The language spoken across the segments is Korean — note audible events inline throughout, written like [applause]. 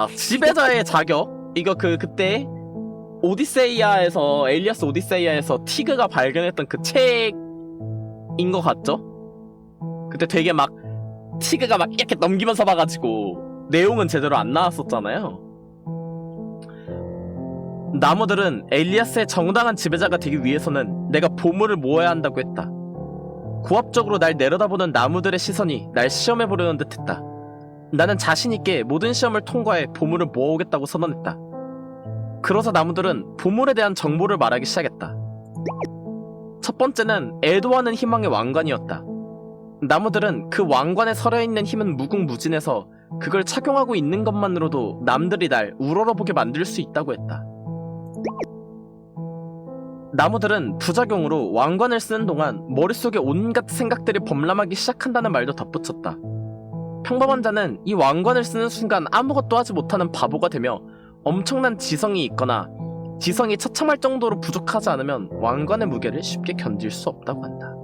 아 지배자의 자격 이거 그 그때 오디세이아에서 엘리아스 오디세이아에서 티그가 발견했던 그 책인 것 같죠? 그때 되게 막 티그가 막 이렇게 넘기면서 봐가지고 내용은 제대로 안 나왔었잖아요. 나무들은 엘리아스의 정당한 지배자가 되기 위해서는 내가 보물을 모아야 한다고 했다. 고압적으로 날 내려다보는 나무들의 시선이 날 시험해보려는 듯했다. 나는 자신있게 모든 시험을 통과해 보물을 모아오겠다고 선언했다. 그러자 나무들은 보물에 대한 정보를 말하기 시작했다. 첫 번째는 애도하는 희망의 왕관이었다. 나무들은 그 왕관에 서려있는 힘은 무궁무진해서 그걸 착용하고 있는 것만으로도 남들이 날 우러러보게 만들 수 있다고 했다. 나무들은 부작용으로 왕관을 쓰는 동안 머릿속에 온갖 생각들이 범람하기 시작한다는 말도 덧붙였다. 평범한 자는 이 왕관을 쓰는 순간 아무것도 하지 못하는 바보가 되며 엄청난 지성이 있거나 지성이 처참할 정도로 부족하지 않으면 왕관의 무게를 쉽게 견딜 수 없다고 한다.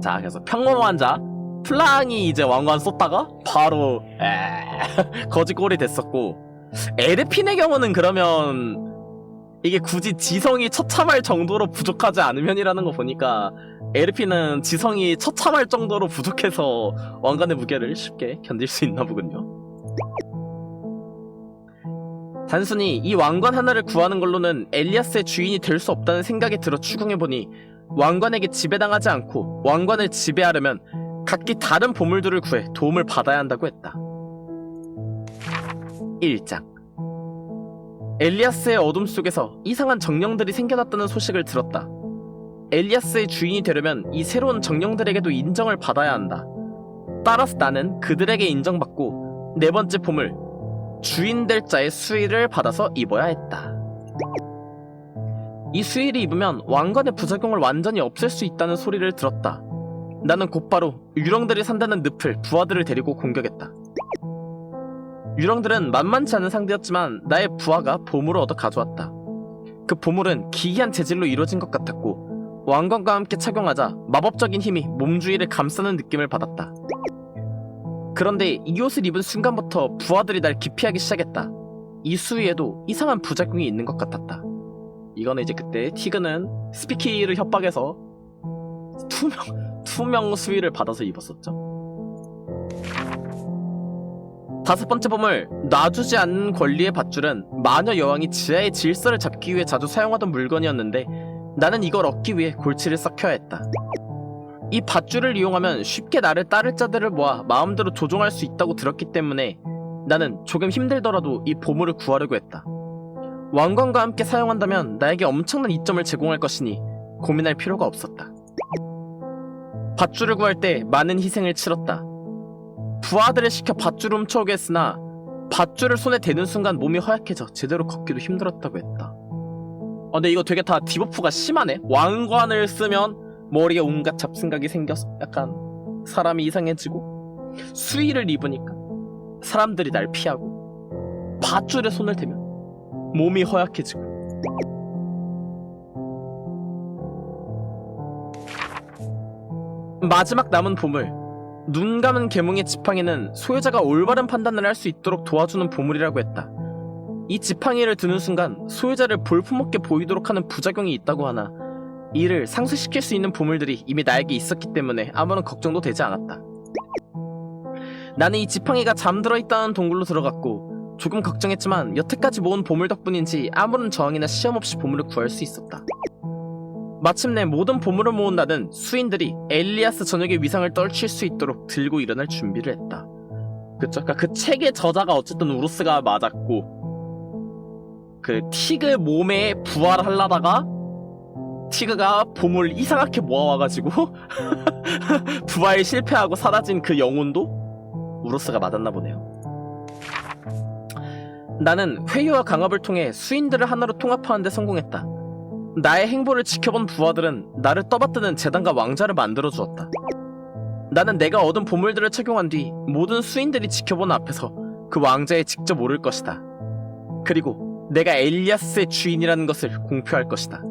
자, 그래서 평범한 자 플랑이 이제 왕관 썼다가 바로 에 [laughs] 거지꼴이 됐었고 에르핀의 경우는 그러면 이게 굳이 지성이 처참할 정도로 부족하지 않으면이라는 거 보니까 에르핀은 지성이 처참할 정도로 부족해서 왕관의 무게를 쉽게 견딜 수 있나 보군요. 단순히 이 왕관 하나를 구하는 걸로는 엘리아스의 주인이 될 수 없다는 생각이 들어 추궁해보니 왕관에게 지배당하지 않고 왕관을 지배하려면 각기 다른 보물들을 구해 도움을 받아야 한다고 했다. 1장 엘리아스의 어둠 속에서 이상한 정령들이 생겨났다는 소식을 들었다. 엘리아스의 주인이 되려면 이 새로운 정령들에게도 인정을 받아야 한다. 따라서 나는 그들에게 인정받고 네 번째 보물 주인 될 자의 수의를 받아서 입어야 했다. 이 수의를 입으면 왕관의 부작용을 완전히 없앨 수 있다는 소리를 들었다. 나는 곧바로 유령들이 산다는 늪을 부하들을 데리고 공격했다. 유령들은 만만치 않은 상대였지만 나의 부하가 보물을 얻어 가져왔다. 그 보물은 기이한 재질로 이루어진 것 같았고 왕관과 함께 착용하자 마법적인 힘이 몸 주위를 감싸는 느낌을 받았다. 그런데 이 옷을 입은 순간부터 부하들이 날 기피하기 시작했다. 이 수위에도 이상한 부작용이 있는 것 같았다. 이거는 이제 그때 티그는 스피키를 협박해서 투명 투명 수위를 받아서 입었었죠. 다섯 번째 보물 놔주지 않는 권리의 밧줄은 마녀 여왕이 지하의 질서를 잡기 위해 자주 사용하던 물건이었는데 나는 이걸 얻기 위해 골치를 썩혀야 했다. 이 밧줄을 이용하면 쉽게 나를 따를 자들을 모아 마음대로 조종할 수 있다고 들었기 때문에 나는 조금 힘들더라도 이 보물을 구하려고 했다. 왕관과 함께 사용한다면 나에게 엄청난 이점을 제공할 것이니 고민할 필요가 없었다. 밧줄을 구할 때 많은 희생을 치렀다. 부하들을 시켜 밧줄을 훔쳐오게 했으나 밧줄을 손에 대는 순간 몸이 허약해져 제대로 걷기도 힘들었다고 했다. 아, 근데 이거 되게 다 디버프가 심하네. 왕관을 쓰면 머리에 온갖 잡생각이 생겨서 약간 사람이 이상해지고 수의를 입으니까 사람들이 날 피하고 밧줄에 손을 대면 몸이 허약해지고 마지막 남은 보물 눈 감은 계몽의 지팡이는 소유자가 올바른 판단을 할 수 있도록 도와주는 보물이라고 했다. 이 지팡이를 드는 순간 소유자를 볼품없게 보이도록 하는 부작용이 있다고 하나 이를 상쇄시킬 수 있는 보물들이 이미 나에게 있었기 때문에 아무런 걱정도 되지 않았다. 나는 이 지팡이가 잠들어 있다는 동굴로 들어갔고 조금 걱정했지만 여태까지 모은 보물 덕분인지 아무런 저항이나 시험 없이 보물을 구할 수 있었다. 마침내 모든 보물을 모은 나는 수인들이 엘리아스 전역의 위상을 떨칠 수 있도록 들고 일어날 준비를 했다. 그쵸? 그러니까 그 책의 저자가 어쨌든 우루스가 맞았고 그 티그 몸에 부활하려다가 티그가 보물 이상하게 모아와가지고 [laughs] 부활 실패하고 사라진 그 영혼도 우루스가 맞았나 보네요. 나는 회유와 강압을 통해 수인들을 하나로 통합하는 데 성공했다. 나의 행보를 지켜본 부하들은 나를 떠받드는 재단과 왕자를 만들어 주었다. 나는 내가 얻은 보물들을 착용한 뒤 모든 수인들이 지켜보는 앞에서 그 왕자에 직접 오를 것이다. 그리고 내가 엘리아스의 주인이라는 것을 공표할 것이다.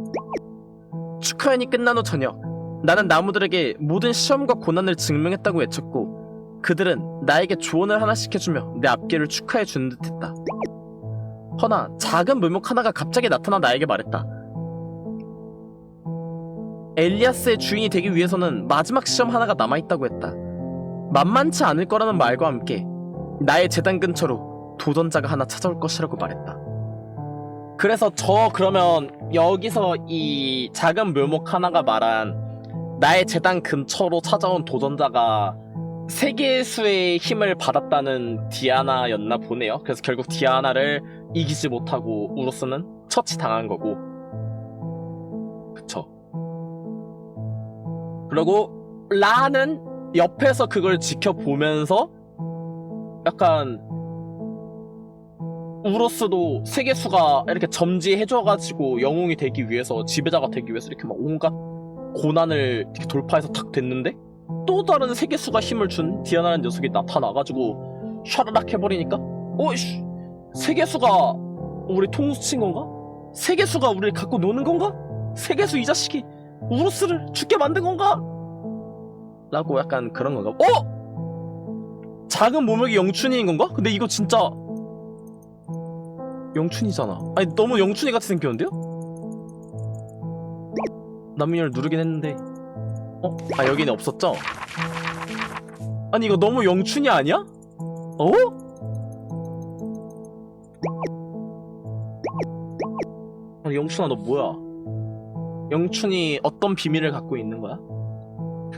축하연이 끝난 후 저녁, 나는 나무들에게 모든 시험과 고난을 증명했다고 외쳤고 그들은 나에게 조언을 하나씩 해주며 내 앞길을 축하해 주는 듯 했다. 허나 작은 물목 하나가 갑자기 나타나 나에게 말했다. 엘리아스의 주인이 되기 위해서는 마지막 시험 하나가 남아있다고 했다. 만만치 않을 거라는 말과 함께 나의 재단 근처로 도전자가 하나 찾아올 것이라고 말했다. 그래서 저 그러면 여기서 이 작은 묘목 하나가 말한 나의 재단 근처로 찾아온 도전자가 세계수의 힘을 받았다는 디아나였나 보네요. 그래서 결국 디아나를 이기지 못하고 우로스는 처치 당한 거고. 그쵸. 그리고 라는 옆에서 그걸 지켜보면서 약간 우로스도 세계수가 이렇게 점지해줘가지고 영웅이 되기 위해서 지배자가 되기 위해서 이렇게 막 온갖 고난을 이렇게 돌파해서 탁 됐는데 또 다른 세계수가 힘을 준 디아나라는 녀석이 나타나가지고 샤라락 해버리니까 어이씨 세계수가 우리 통수 친 건가? 세계수가 우리를 갖고 노는 건가? 세계수 이 자식이 우로스를 죽게 만든 건가? 라고 약간 그런 건가? 어? 작은 모목이 영춘이인 건가? 근데 이거 진짜 영춘이잖아. 아니 너무 영춘이 같이 생겼는데요? 남민열 누르긴 했는데 어? 아 여기는 없었죠? 아니 이거 너무 영춘이 아니야? 어? 아니 영춘아 너 뭐야? 영춘이 어떤 비밀을 갖고 있는 거야?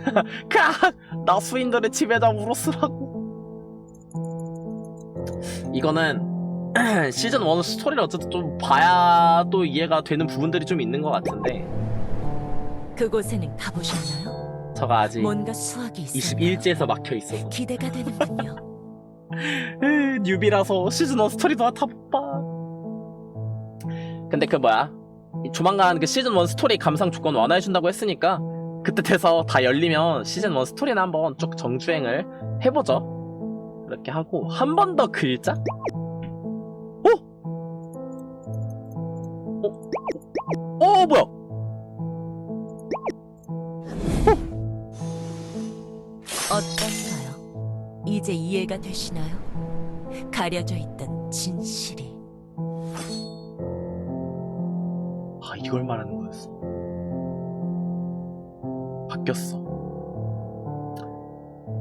[laughs] 카! 나 수인들의 지배자 우로스라고 이거는 [clears throat] 시즌 1 스토리를 어쨌든 좀 봐야 또 이해가 되는 부분들이 좀 있는 것 같은데 그곳에는 가보셨나요? 저가 아직 뭔가 수학이 있어요. 21제에서 막혀 있어서 기대가 되는군요. [laughs] 으, 뉴비라서 시즌 1 스토리도 다못 봐. 근데 그 뭐야 이 조만간 그 시즌 1 스토리 감상 조건 완화해준다고 했으니까 그때 돼서 다 열리면 시즌 1 스토리는 한번 쭉 정주행을 해보죠 그렇게 하고 한 번 더 글자? 어? 어 뭐야 어떤가요? 이제 이해가 되시나요? 가려져 있던 진실이 아 이걸 말하는 거였어 바뀌었어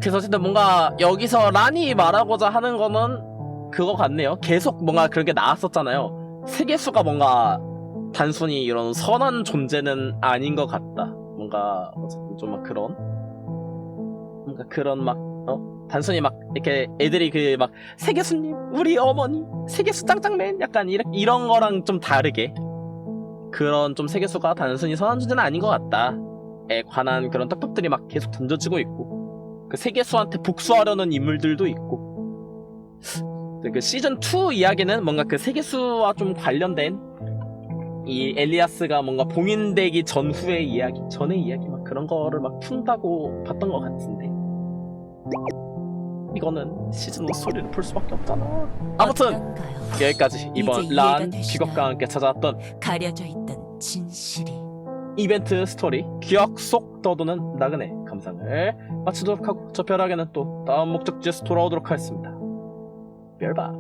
그래서 어쨌든 뭔가 여기서 란이 말하고자 하는 거는 그거 같네요 계속 뭔가 그런 게 나왔었잖아요 세계수가 뭔가 단순히 이런 선한 존재는 아닌 것 같다. 뭔가 어쨌든 좀 막 그런? 뭔가 그런 막 어? 단순히 막 이렇게 애들이 그 막 세계수님 우리 어머니 세계수 짱짱맨 약간 이런, 이런 거랑 좀 다르게 그런 좀 세계수가 단순히 선한 존재는 아닌 것 같다에 관한 그런 떡떡들이 막 계속 던져지고 있고 그 세계수한테 복수하려는 인물들도 있고. 그 시즌 2 이야기는 뭔가 그 세계수와 좀 관련된 이 엘리아스가 뭔가 봉인되기 전후의 이야기 전의 이야기 막 그런 거를 막 푼다고 봤던 것 같은데 이거는 시즌 1 스토리를 볼 수밖에 없잖아 아무튼 어떤가요? 여기까지 이번 이제 란 이해가 되시나요? 비겁과 함께 찾아왔던 가려져 있던 진실이 이벤트 스토리 기억 속 떠도는 나그네 감상을 마치도록 하고 저 벼락에는 또 다음 목적지에서 돌아오도록 하겠습니다. 별바